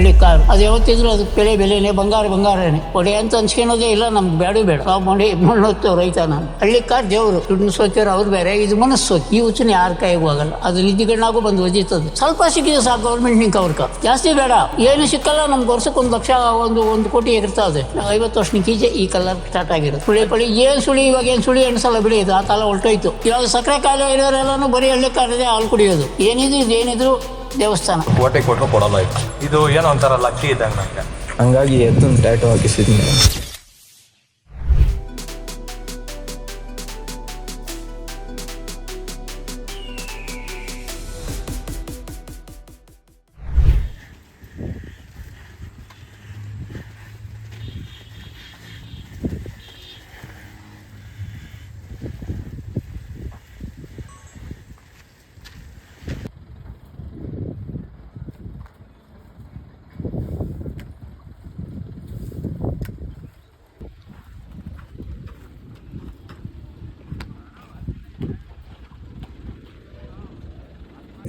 ಹಳ್ಳಿ ಕಾರು. ಅದು ಯಾವತ್ತಿದ್ರು ಅದು ಬೆಲೆ ಬೆಲೆನೆ, ಬಂಗಾರ ಬಂಗಾರನೇ. ಒಡೆ ಅಂತ ಅನ್ಸ್ಕೊಳೋದೇ ಇಲ್ಲ, ನಮ್ಗೆ ಬೇಡ ಬೇಡ. ನಾವು ಮಾಡಿ ಮಣ್ಣೊತ್ತು ರೈತ ನಾನು ಹಳ್ಳಿ ಕಾರ್ ದೇವರು. ದುಡ್ಡು ಸೋತಿರೋ ಅವ್ರು ಬೇರೆ. ಇದು ಮನಸ್ಸು. ಈ ಹುಚ್ಚನ ಯಾರ ಕೈಗೂ ಆಗಲ್ಲ. ಅದು ನಿಧಿಗಣ್ಣಾಗೂ ಬಂದು ಒಜೀತದ ಸ್ವಲ್ಪ ಸಿಕ್ಕಿದೆ ಸಾಕು ಗೌರ್ಮೆಂಟ್ ನಿಂಗೆ ಅವ್ರಕ ಜಾಸ್ತಿ ಬೇಡ. ಏನು ಸಿಕ್ಕಲ್ಲ, ನಮ್ಗೆ ವರ್ಷಕ್ಕೆ ಒಂದು ಲಕ್ಷ, ಒಂದು ಒಂದು ಕೋಟಿ ಇರ್ತದೆ ಐವತ್ತು ವರ್ಷ ಈಚೆ ಈ ಕಲರ್ ಸ್ಟಾರ್ಟ್ ಆಗಿರೋದು. ಸುಳಿ ಪಳಿ, ಏನು ಸುಳಿ, ಇವಾಗ ಏನ್ ಸುಳಿ ಸಲ ಬಿಡಿ. ಇದು ಆ ಕಾಲ ಹೊಲ್ಟೋಯ್ತು ಇವಾಗ ಸಕ್ಕರೆ ಕಾಯಿಲೆ ಇರೋರೆಲ್ಲಾನು ಬರೀ ಹಳ್ಳಿ ಕಾರದೇ ಹಾಲು ಕುಡಿಯೋದು. ಏನಿದ್ರು ಇದು ಏನಿದ್ರು ದೇವಸ್ಥಾನ. ಕೋಟೆ ಕೊಟ್ಟರು ಕೊಡಲ್ಲ ಇದು. ಇದು ಏನೋ ಒಂಥರ ಲಕ್ಕಿ ಇದ್ದಂಗೆ ನನಗೆ ಹಂಗಾಗಿ ಎದ್ದು ಟ್ಯಾಟು ಹಾಕಿಸಿದ್ದೀನಿ.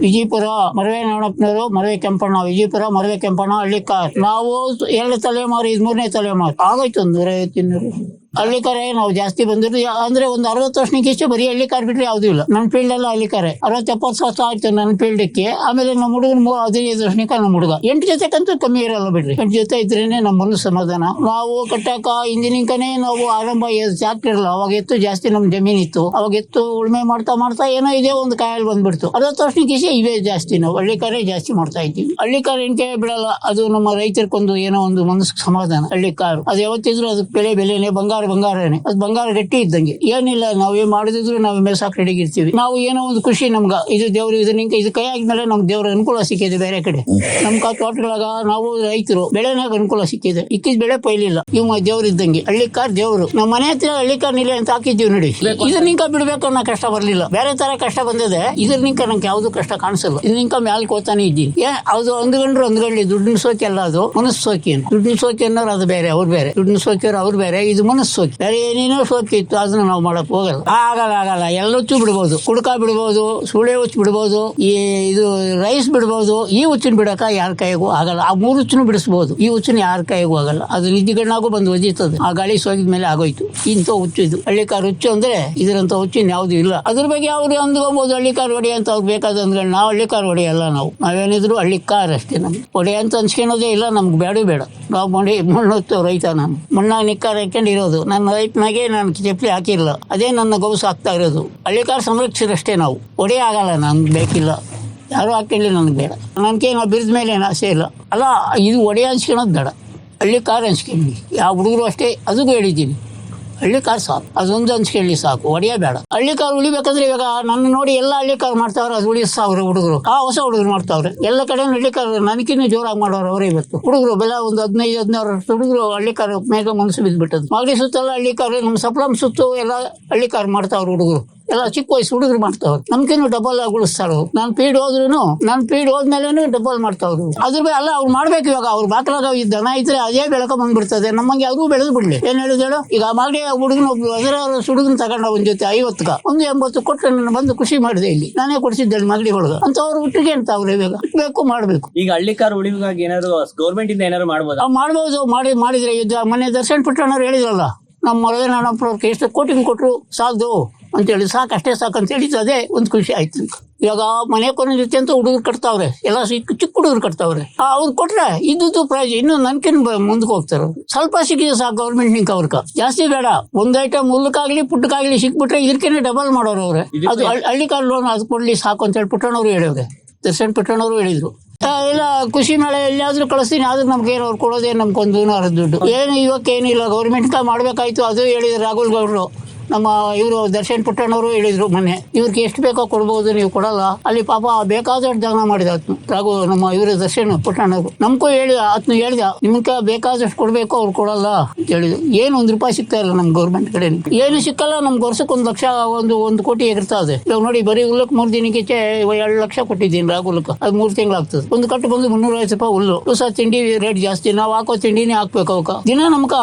ವಿಜಯಪುರ ಮರವೆ ನಾಣಪ್ಪನವರು ಮರವೆ ಕೆಂಪಣ್ಣ. ವಿಜಯಪುರ ಮರವೆ ಕೆಂಪಣ್ಣ ಹಳ್ಳಿ ಕಾರ್ ನಾವು ಎರಡು ತಲೆಮಾರು ಇದು ಮೂರನೇ ತಲೆಮಾರು. ಆಗೋಯ್ತು ಒಂದು ನೂರೈವತ್ತು ಇನ್ನೂರು ಹಳ್ಳಿ ಕಾರೇ ನಾವು ಜಾಸ್ತಿ ಬಂದಿರೋದು ಯಾ- ಅಂದ್ರೆ ಒಂದು ಅರವತ್ತು ವರ್ಷಕ್ಕೆ ಇಷ್ಟು ಬರೀ ಹಳ್ಳಿ ಕಾರ್ ಬಿಟ್ರೆ ಯಾವುದೂ ಇಲ್ಲ. ನನ್ನ ಫೀಲ್ಡ್ ಎಲ್ಲ ಹಳ್ಳಿ ಕಾರೆ. ಅರವತ್ತು ಎಪ್ಪತ್ತು ವರ್ಷ ಆಯ್ತು ನನ್ನ ಫೀಲ್ಡ್ಗೆ ಆಮೇಲೆ ನಮ್ಮ ಹುಡುಗನ ಮೂರು ಹದಿನೈದು ವರ್ಷಕ್ಕೆ ನಮ್ಮ ಹುಡುಗ. ಎಂಟು ಜೊತೆಗಂತೂ ಕಮ್ಮಿ ಇರಲ್ಲ ಬಿಡ್ರಿ. ಎಂಟು ಜೊತೆ ಇದ್ರೇನೆ ನಮ್ಮ ಮನಸ್ಸು ಸಮಾಧಾನ. ನಾವು ಕಟ್ಟಾಕ ಇಂಜಿನಿಂಕನೇ ನಾವು ಆರಂಭ ಆಗ್ತಿರಲ್ಲ ಅವಾಗ ಎತ್ತು ಜಾಸ್ತಿ ನಮ್ ಜಮೀನ್ ಇತ್ತು ಅವಾಗ ಎತ್ತು ಉಳ್ಮೆ ಮಾಡ್ತಾ ಮಾಡ್ತಾ ಏನೋ ಇದೆ ಒಂದು ಕಾಯಲ್ಲಿ ಬಂದ್ಬಿಡ್ತು. ಅರವತ್ತು ವರ್ಷಕ್ಕೆ ಇಸೆ ಇವೇ ಜಾಸ್ತಿ ನಾವು. ಹಳ್ಳಿ ಕಾರೇ ಜಾಸ್ತಿ ಮಾಡ್ತಾ ಇದ್ದೀವಿ. ಹಳ್ಳಿ ಕಾರ್ ಬಿಡಲ್ಲ. ಅದು ನಮ್ಮ ರೈತರಿಗೊಂದು ಏನೋ ಒಂದು ಮನಸ್ಸು ಸಮಾಧಾನ. ಹಳ್ಳಿ ಕಾರು. ಅದು ಯಾವತ್ತಿದ್ರು ಅದಕ್ಕೆ ಬೆಳೆ ಬೆಲೆನೆ ಬಂಗಾರ. ಬಂಗಾರನೇ. ಅದು ಬಂಗಾರ ಗಟ್ಟಿ ಇದ್ದಂಗೆ. ಏನಿಲ್ಲ, ನಾವೇ ಮಾಡಿದ್ರು ನಾವು ಮೆಸಾಕ್ ರೆಡಿಗೆ ಇರ್ತೀವಿ ನಾವು ಏನೋ ಒಂದು ಖುಷಿ ನಮ್ಗ. ಇದು ದೇವ್ರ, ಇದು ನಿಂಗೆ, ಇದು ಕೈ ಆಗಿದ್ಮೇಲೆ ನಮ್ಗೆ ದೇವ್ರ ಅನುಕೂಲ ಸಿಕ್ಕಿದೆ ಬೇರೆ ಕಡೆ. ನಮ್ ಕಾ ತೋಟಗಳಾಗ ನಾವು ರೈತರು, ಬೆಳೆನಾಗ ಅನುಕೂಲ ಸಿಕ್ಕಿದೆ. ಇಕ್ಕಿದ ಬೆಳೆ ಪೈಲಿಲ್ಲ. ಇವ್ ದೇವ್ರ ಇದ್ದಂಗೆ. ಹಳ್ಳಿ ಕಾರ್ ದೇವ್ರು. ನಮ್ಮ ಮನೆ ಹತ್ರ ಹಳ್ಳಿ ಕಾರ್ ನಿಲೆ ಅಂತ ಹಾಕಿದ್ದೀವಿ ನೋಡಿ. ಇದ್ರ ನಿಂಕ ಬಿಡ್ಬೇಕು ಅನ್ನೋ ಕಷ್ಟ ಬರ್ಲಿಲ್ಲ. ಬೇರೆ ತರ ಕಷ್ಟ ಬಂದಿದೆ, ಇದ್ರ ನಿಂಕ ನಂಗೆ ಯಾವ್ದು ಕಷ್ಟ ಕಾಣಿಸಲ್ಲ. ಇದ್ರ ನಿಂಕ ಮ್ಯಾಲ್ ಕೋತಾನೆ ಇದ್ದೀನಿ. ಏ ಅದು ಅಂದ್ಕೊಂಡ್ರು ಅಂದ್ಕೊಳ್ಳಿ ದುಡ್ಡಿನ ಸೋಕಿ ಅಲ್ಲ ಅದು? ಮನಸ್ಸು ಸೋಕಿ ದುಡ್ಡಿನ ಸೋಕಿ ಅನ್ನೋರು ಅದು ಬೇರೆ, ಅವ್ರು ಬೇರೆ. ದುಡ್ಡಿನ ಸೋಕಿಯವ್ರು ಅವ್ರು ಬೇರೆ. ಇದು ಮನಸ್ಸು ಸೋಕಿ ಬೇರೆ ಏನೇನೋ ಸೋಕಿತ್ತು ಅದನ್ನ ನಾವು ಮಾಡಕ್ ಹೋಗಲ್ಲ. ಆಗಲ್ಲ ಆಗಲ್ಲ ಎಲ್ಲೊಚ್ಚು ಬಿಡ್ಬೋದು. ಕುಡ್ಕ ಬಿಡ್ಬೋದು ಸುಳೆ ಹುಚ್ಚು ಬಿಡ್ಬೋದು, ಈ ಇದು ರೈಸ್ ಬಿಡ್ಬೋದು, ಈ ಹುಚ್ಚಿನ ಬಿಡಕ ಯಾರ ಕೈಗೂ ಆಗಲ್ಲ. ಆ ಮೂರು ಹುಚ್ಚನ್ನು ಬಿಡಿಸ್ಬೋದು. ಈ ಹುಚ್ಚಿನ ಯಾರ ಕೈಗೂ ಆಗಲ್ಲ. ಅದು ನಿಧಿಗಣ್ಣಾಗೂ ಬಂದು ಒಜಿತದೆ. ಆ ಗಾಳಿ ಸೋಗಿದ ಮೇಲೆ ಆಗೋಯ್ತು. ಇಂಥ ಹುಚ್ಚು ಇದು. ಹಳ್ಳಿಕಾರ್ ಹುಚ್ಚು ಅಂದ್ರೆ ಇದರಂತ ಹುಚ್ಚಿನ ಯಾವ್ದು ಇಲ್ಲ. ಅದ್ರ ಬಗ್ಗೆ ಅವ್ರು ಅಂದ್ಕೊಬೋದು, ಹಳ್ಳಿಕಾರ್ ಹೊಡಿ ಅಂತ ಅವ್ರು ಬೇಕಾದ್ರೆ ನಾವು ಹಳ್ಳಿಕಾರ್ ಹೊಡೆಯಲ್ಲ ನಾವು. ನಾವೇನಿದ್ರು ಹಳ್ಳಿ ಕಾರ್ ಅಷ್ಟೇ ನಮ್ಗೆ. ಹೊಡೆ ಅಂತ ಅನ್ಸ್ಕೊಳೋದೇ ಇಲ್ಲ, ನಮ್ಗೆ ಬೇಡ ಬೇಡ. ನಾವು ಮಾಡಿ ಮಣ್ಣೊತ್ತು ರೈತ ನಾನು ಮಣ್ಣಾಗ ನಿಕ್ಕಾರ ಹಾಕೊಂಡಿರೋದು ನನ್ನ ರೈತನಾಗೆ ನಾನು ಚಪ್ಪಲಿ ಹಾಕಿಲ್ಲ. ಅದೇ ನನ್ನ ಗೌಸ್ ಆಗ್ತಾ ಇರೋದು. ಹಳ್ಳಿ ಕಾರ್ ಸಂರಕ್ಷಿರಷ್ಟೇ ನಾವು. ಒಡೆ ಆಗಲ್ಲ, ನನ್ಗೆ ಬೇಕಿಲ್ಲ. ಯಾರು ಹಾಕಿಲ್ಲ ನನಗೆ ಬೇಡ. ನನಗೆ ನಾವು ಬಿರ್ದ ಮೇಲೆ ಏನು ಆಸೆ ಇಲ್ಲ. ಅಲ್ಲ, ಇದು ಒಡೆ ಅನ್ಸ್ಕೊಳೋದು ಬೇಡ. ಹಳ್ಳಿ ಕಾರ್ ಅನ್ಸ್ಕೊಂಡಿ ಯಾವ ಹುಡುಗರು ಅಷ್ಟೇ ಅದಕ್ಕೂ ಹೇಳಿದ್ದೀನಿ. ಹಳ್ಳಿ ಕಾರ್ ಸಾಕು ಅದೊಂದು ಅನ್ಸ್ಕೊಳ್ಳಿ ಸಾಕು, ಒಡೆಯ ಬೇಡ. ಹಳ್ಳಿ ಕಾರ್ ಉಳಿಬೇಕಂದ್ರೆ ಇವಾಗ ನನ್ನ ನೋಡಿ ಎಲ್ಲ ಹಳ್ಳಿ ಕಾರ್ ಮಾಡ್ತಾವ್ರೆ, ಅದು ಉಳಿಸ್ತಾವ್ರೆ ಹುಡುಗರು. ಆ ಹೊಸ ಹುಡುಗರು ಮಾಡ್ತಾವ್ರೆ. ಎಲ್ಲ ಕಡೆ ಹಳ್ಳಿ ಕಾರ್ ಜೋರಾಗಿ ಮಾಡೋರು ಅವರೇ ಇವತ್ತು. ಹುಡುಗರು ಬೆಲ್ಲ ಒಂದು ಹದಿನೈದು, ಹದಿನಾರು ಹುಡುಗರು ಹಳ್ಳಿ ಕಾರ್ ಮೇಘ ಮನಸ್ಸು ಬಿದ್ದ್ಬಿಟ್ಟದ್ದು ಮಾಗಡಿ ಸುತ್ತಲ್ಲ ಹಳ್ಳಿ ಕಾರ್ ನಮ್ಮ ಸಪ್ಲಮ್ ಸುತ್ತು ಎಲ್ಲ ಹಳ್ಳಿ ಕಾರ್ ಮಾಡ್ತಾವ್ರೆ ಹುಡುಗರು. ಎಲ್ಲ ಚಿಕ್ಕ ವಯಸ್ಸು ಹುಡುಗರು ಮಾಡ್ತಾವ್ರು ನಮ್ಗೇನು ಡಬಲ್ ಉಳಿಸ್ತಾಳು ನಾನು ಪೀಡ್ ಹೋದ್ರು ನಾನು ಪೀಡ್ ಹೋದ್ಮೇಲೆ ಡಬಲ್ ಮಾಡ್ತಾವ್ರು ಅದ್ರ ಮೇಲೆ ಅಲ್ಲ ಅವ್ರು ಮಾಡ್ಬೇಕು ಇವಾಗ. ಅವ್ರು ಬಾಕಲಾಗ ದನ ಇದ್ರೆ ಅದೇ ಬೆಳಕ ಬಂದ್ಬಿಡ್ತದೆ. ನಮ್ಮಂಗೆ ಅವ್ರಿಗೂ ಬೆಳೆದು ಬಿಡ್ಲಿ. ಏನ್ ಹೇಳಿದ್ ಹೇಳು? ಈಗ ಮಾಡಿ ಹುಡುಗನ ಅದರ ಹುಡುಗನ ತಗೊಂಡ ಒಂದ್ ಜೊತೆ ಐವತ್ತಕ ಒಂದು ಎಂಬತ್ತು ಕೊಟ್ಟು ನನ್ನ ಬಂದು ಖುಷಿ ಮಾಡಿದೆ ಇಲ್ಲಿ. ನಾನೇ ಕೊಡಿಸಿದ್ದೆ ಮಗಡಿ ಒಳಗ ಅಂತ ಅವ್ರು ಹುಟ್ಟಿಗೆ ಅಂತ ಅವ್ರು ಇವಾಗ. ಬೇಕು ಮಾಡ್ಬೇಕು. ಈಗ ಹಳ್ಳಿ ಕಾರ್ ಉಳಿವಾಗಿ ಏನಾದ್ರು ಗೌರ್ಮೆಂಟ್ ಇಂದ ಏನಾದ್ರು ಮಾಡ್ಬೋದು? ಮಾಡ್ಬೋದು. ಮಾಡಿ ಮಾಡಿದ್ರೆ ಮನೆ ಮೊನ್ನೆ ದರ್ಶನ್ ಪುಟ್ಟಣ್ಣವ್ರು ಹೇಳಿದ್ರಲ್ಲ ನಮ್ಮ ಮರದೇ ನಾನು ಎಷ್ಟು ಕೋಟಿಂಗ್ ಕೊಟ್ರು ಸಾಲದು ಅಂತೇಳಿ ಸಾಕು ಅಷ್ಟೇ ಸಾಕು ಅಂತ ಹೇಳಿದ್ದು ಅದೇ ಒಂದು ಖುಷಿ ಆಯ್ತು. ಇವಾಗ ಮನೆ ಕೊನೆ ಜೊತೆ ಅಂತ ಹುಡುಗರು ಕಟ್ತಾವ್ರೆ ಎಲ್ಲ ಸಿಕ್ಕ ಚಿಕ್ಕ ಹುಡುಗರು ಕಟ್ತಾವ್ರೆ. ಆ, ಅವ್ರು ಕೊಟ್ರೆ ಇದ್ದು ಪ್ರೈಸ್ ಇನ್ನು ನನ್ಕಿನ್ ಮುಂದಕ್ಕೆ ಹೋಗ್ತಾರೆ ಸ್ವಲ್ಪ ಸಿಕ್ಕಿದೆ ಸಾಕು ಗೌರ್ಮೆಂಟ್ ನಿಂಕ ಅವ್ರಕ. ಜಾಸ್ತಿ ಬೇಡ ಒಂದ್ ಐಟಮ್ ಮುಲ್ಲಕ್ಕಾಗ್ಲಿ ಪುಟ್ಟಕ್ಕಾಗ್ಲಿ ಸಿಕ್ಬಿಟ್ರೆ ಇದಕ್ಕೇನೆ ಡಬಲ್ ಮಾಡೋರು ಅವ್ರೆ. ಅದು ಹಳ್ಳಿ ಕಾರ್ ಲೋನ್ ಅದು ಕೊಡ್ಲಿ ಸಾಕು ಅಂತ ಹೇಳಿ ಪುಟ್ಟಣ್ಣವ್ರು ಹೇಳಿದ್ರೆ ದರ್ಶನ್ ಪುಟ್ಟಣ್ಣವ್ರು ಹೇಳಿದ್ರು. ಇಲ್ಲ ಖುಷಿ ಮೇಳ ಎಲ್ಲಿಯಾದ್ರೂ ಕಳಿಸ್ತೀನಿ ಆದ್ರೂ ನಮ್ಗೆ ಏನು ಅವ್ರು ಕೊಡೋದೇ ನಮ್ಗೊಂದು ಅರ್ಧ ದುಡ್ಡು. ಏನು ಇವಕ್ಕೆ ಏನಿಲ್ಲ ಗೌರ್ಮೆಂಟ್ ಮಾಡ್ಬೇಕಾಯ್ತು ಅದು ಹೇಳಿದ್ರು ರಾಹುಲ್ ಗೌಡ್ರು. ನಮ್ಮ ಇವರು ದರ್ಶನ್ ಪುಟ್ಟಣ್ಣವರು ಹೇಳಿದ್ರು ಮೊನ್ನೆ. ಇವ್ರಿಗೆ ಎಷ್ಟು ಬೇಕೋ ಕೊಡ್ಬೋದು, ನೀವು ಕೊಡಲ್ಲ. ಅಲ್ಲಿ ಪಾಪ ಬೇಕಾದಷ್ಟು ದಾನ ಮಾಡಿದ ಆತ್ನು ಹಾಗೂ ನಮ್ಮ ಇವರು ದರ್ಶನ್ ಪುಟ್ಟಣ್ಣವರು. ನಮ್ಗೂ ಹೇಳಿದ ಆತ್ನು ಹೇಳಿದ, ನಿಮ್ಗ ಬೇಕಾದಷ್ಟು ಕೊಡ್ಬೇಕು, ಅವ್ರು ಕೊಡಲ್ಲ ಅಂತ ಹೇಳಿದ್ರು. ಏನು ಒಂದ್ ರೂಪಾಯಿ ಸಿಗ್ತಾ ಇಲ್ಲ ನಮ್ ಗೌರ್ಮೆಂಟ್ ಕಡೆ ಏನು ಸಿಕ್ಕಲ್ಲ ನಮ್ ವರ್ಷಕ್ಕೆ ಒಂದು ಲಕ್ಷ, ಒಂದು ಒಂದು ಕೋಟಿ ಇರ್ತದೆ. ಇವಾಗ ನೋಡಿ, ಬರೀ ಹುಲ್ಲಕ್ಕೆ ಮೂರು ದಿನಕ್ಕೆ ಎರಡು ಲಕ್ಷ ಕೊಟ್ಟಿದ್ದೀನಿ ರಾಗುಲಕ್ಕೆ ಅದು ಮೂರು ತಿಂಗಳಾಗ್ತದೆ. ಒಂದು ಕಟ್ಟು ಬಂದು ಮುನ್ನೂರ ಐವತ್ತು ರೂಪಾಯಿ ಹುಲ್ಲು. ಹೊಸ ತಿಂಡಿ ರೇಟ್ ಜಾಸ್ತಿ. ನಾವು ಹಾಕೋ ತಿಂಡಿನೇ ಹಾಕ್ಬೇಕು ಅವಕ್ಕ. ದಿನ ನಮ್ಗ